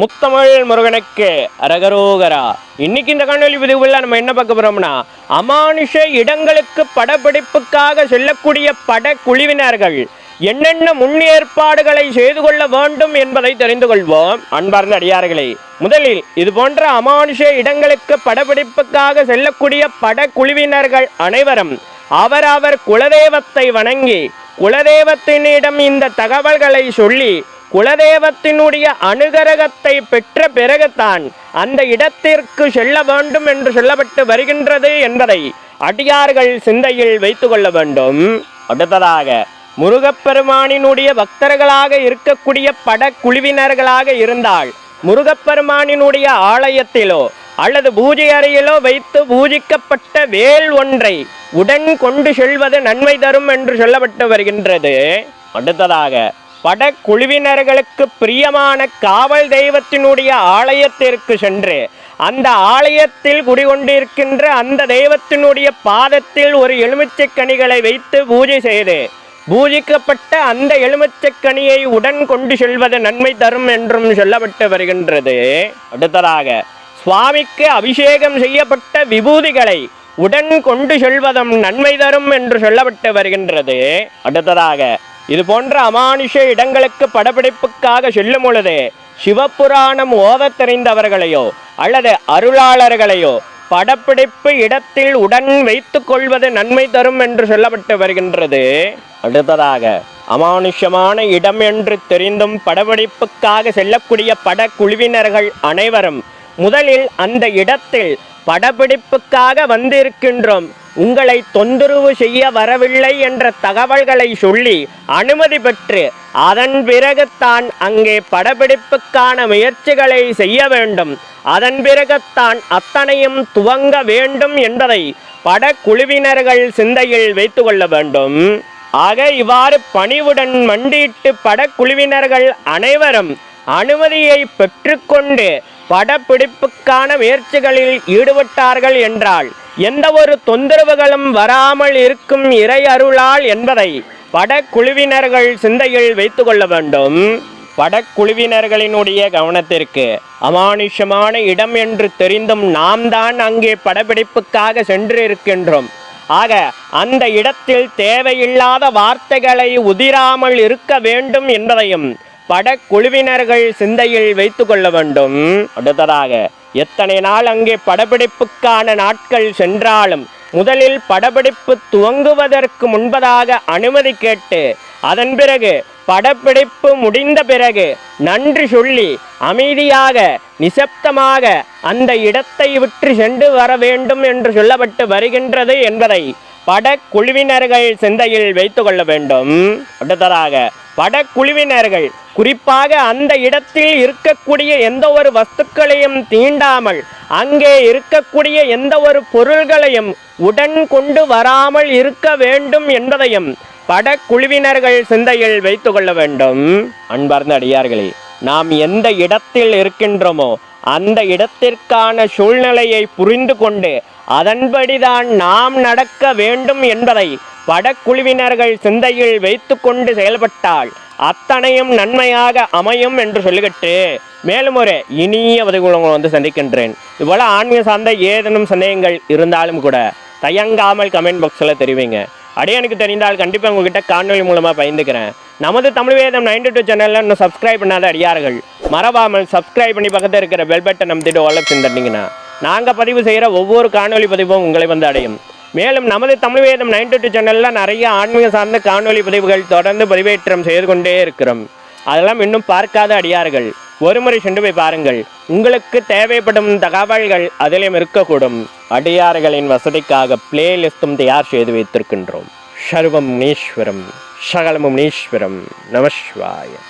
முத்தமிழ் முருகனுக்கு அரகரோகரா. இன்னைக்கு இந்த காணொலி பதிவுல நம்ம என்ன பார்க்க போறோம்னா அமானுஷ இடங்களுக்கு படப்பிடிப்புக்காக செல்லக்கூடிய படக்குழுவினர்கள் என்னென்ன முன்னேற்பாடுகளை செய்து கொள்ள வேண்டும் என்பதை தெரிந்து கொள்வோம். அன்பார்ந்த அடியார்களே முதலில் இது போன்ற அமானுஷ இடங்களுக்கு படப்பிடிப்புக்காக செல்லக்கூடிய படக்குழுவினர்கள் அனைவரும் அவரவர் குலதெய்வத்தை வணங்கி குலதெய்வத்தினிடம் இந்த தகவல்களை சொல்லி குலதெய்வத்தினுடைய அனுகரகத்தை பெற்ற பிறகுதான் அந்த இடத்திற்கு செல்ல வேண்டும் என்று சொல்லப்பட்டு வருகின்றது என்பதை அடியார்கள் சிந்தையில் வைத்து கொள்ள வேண்டும். அடுத்ததாக முருகப்பெருமானினுடைய பக்தர்களாக இருக்கக்கூடிய படக்குழுவினர்களாக இருந்தால் முருகப்பெருமானினுடைய ஆலயத்திலோ அல்லது பூஜை அறையிலோ வைத்து பூஜிக்கப்பட்ட வேல் ஒன்றை உடன் கொண்டு செல்வது நன்மை தரும் என்று சொல்லப்பட்டு வருகின்றது. அடுத்ததாக படக்குழுவினர்களுக்கு பிரியமான காவல் தெய்வத்தினுடைய ஆலயத்திற்கு சென்று அந்த ஆலயத்தில் குடிகொண்டிருக்கின்ற அந்த தெய்வத்தினுடைய பாதத்தில் ஒரு எலுமிச்சைக்கனிகளை வைத்து பூஜை செய்து பூஜிக்கப்பட்ட அந்த எலுமிச்சைக்கனியை உடன் கொண்டு செல்வது நன்மை தரும் என்றும் சொல்லப்பட்டு வருகின்றது. அடுத்ததாக சுவாமிக்கு அபிஷேகம் செய்யப்பட்ட விபூதிகளை உடன் கொண்டு செல்வதும் நன்மை தரும் என்று சொல்லப்பட்டு வருகின்றது. அடுத்ததாக இது போன்ற அமானுஷ இடங்களுக்கு படப்பிடிப்புக்காக செல்லும் பொழுது சிவபுராணம் ஓதத் தெரிந்தவர்களையோ அல்லது அருளாளர்களையோ படப்பிடிப்பு இடத்தில் உடன் வைத்துக் கொள்வது நன்மை தரும் என்று சொல்லப்பட்டு வருகின்றது. அடுத்ததாக அமானுஷமான இடம் என்று தெரிந்தும் படப்பிடிப்புக்காக செல்லக்கூடிய படக்குழுவினர்கள் அனைவரும் முதலில் அந்த இடத்தில் படப்பிடிப்புக்காக வந்திருக்கின்றோம். உங்களை தொந்தரவு செய்ய வரவில்லை என்ற தகவல்களை சொல்லி அனுமதி பெற்று அதன் பிறகுத்தான் அங்கே படப்பிடிப்புக்கான முயற்சிகளை செய்ய வேண்டும். அதன் பிறகுத்தான் அத்தனையும் துவங்க வேண்டும் என்பதை படக்குழுவினர்கள் சிந்தையில் வைத்து கொள்ள வேண்டும். ஆக இவ்வாறு பணிவுடன் மண்டியிட்டு படக்குழுவினர்கள் அனைவரும் அனுமதியை பெற்றுக்கொண்டு படப்பிடிப்புக்கான முயற்சிகளில் ஈடுபட்டார்கள் என்றால் எந்த ஒரு தொந்தரவுகளும் வராமல் இருக்கும் இறை அருளால் என்பதை படக்குழுவினர்கள் சிந்தையில் வைத்து கொள்ள வேண்டும். படக்குழுவினர்களினுடைய கவனத்திற்கு அமானுஷமான இடம் என்று தெரிந்தும் நாம் தான் அங்கே படப்பிடிப்புக்காக சென்று இருக்கின்றோம் ஆக அந்த இடத்தில் தேவையில்லாத வார்த்தைகளை உதிராமல் இருக்க வேண்டும் என்பதையும் படக்குழுவினர்கள் சிந்தையில் வைத்து கொள்ள வேண்டும். அடுத்ததாக எத்தனை நாள் அங்கே படப்பிடிப்புக்கான நாட்கள் சென்றாலும் முதலில் படப்பிடிப்பு துவங்குவதற்கு முன்பதாக அனுமதி கேட்டு அதன் பிறகு படப்பிடிப்பு முடிந்த பிறகு நன்றி சொல்லி அமைதியாக நிசப்தமாக அந்த இடத்தை விட்டு சென்று வர வேண்டும் என்று சொல்லப்பட்டு வருகின்றது என்பதை படக்குழுவினர்கள் சிந்தையில் வைத்து கொள்ள வேண்டும். அடுத்ததாக படக்குழுவினர்கள் குறிப்பாக அந்த இடத்தில் இருக்கக்கூடிய எந்த ஒரு வஸ்துக்களையும் தீண்டாமல் அங்கே இருக்கக்கூடிய எந்த ஒரு பொருள்களையும் உடன் கொண்டு வராமல் இருக்க வேண்டும் என்பதையும் படக்குழுவினர்கள் சிந்தையில் வைத்து கொள்ள வேண்டும். அன்பார்ந்த அடியார்களே நாம் எந்த இடத்தில் இருக்கின்றோமோ அந்த இடத்திற்கான சூழ்நிலையை புரிந்து கொண்டு அதன்படிதான் நாம் நடக்க வேண்டும் என்பதை படக்குழுவினர்கள் சிந்தையில் வைத்துக்கொண்டு செயல்பட்டால் அத்தனையும் நன்மையாக அமையும் என்று சொல்லிக்கிட்டு மேலும் ஒரு இனிய உதவிகளை வந்து சந்திக்கின்றேன். இதுபோல் ஆன்மீக சார்ந்த ஏதேனும் சந்தேகங்கள் இருந்தாலும் கூட தயங்காமல் கமெண்ட் பாக்ஸில் தெரிவிங்க. அடியனுக்கு தெரிந்தால் கண்டிப்பாக உங்ககிட்ட காணொலி மூலமாக பயந்துக்கிறேன். நமது தமிழ் வேதம் நைன்டி டூ சேனலில் இன்னும் சப்ஸ்கிரைப் பண்ணாத அடியார்கள். மறவாமல் சப்ஸ்கிரைப் பண்ணி பக்கத்தில் இருக்கிற பெல் பட்டன் நம்பிட்டு ஓலப் செஞ்சிட்டிங்கன்னா நாங்கள் பதிவு செய்கிற ஒவ்வொரு காணொலி பதிவும் உங்களை வந்து அடையும். மேலும் நமது தமிழ் வேதம் நைன்டி டூ சேனலில் நிறைய ஆன்மீக சார்ந்த காணொலி பதிவுகள் தொடர்ந்து பதிவேற்றம் செய்து கொண்டே இருக்கிறோம். அதெல்லாம் இன்னும் பார்க்காத அடியார்கள். ஒருமுறை சென்று போய் பாருங்கள். உங்களுக்கு தேவைப்படும் தகவல்கள் அதிலும் இருக்கக்கூடும். அடியார்களின் வசதிக்காக பிளேலிஸ்டும் தயார் செய்து வைத்திருக்கின்றோம். சர்வம் நீஸ்வரம் சகலமும் நீஸ்வரம் நமஸ்வாயம்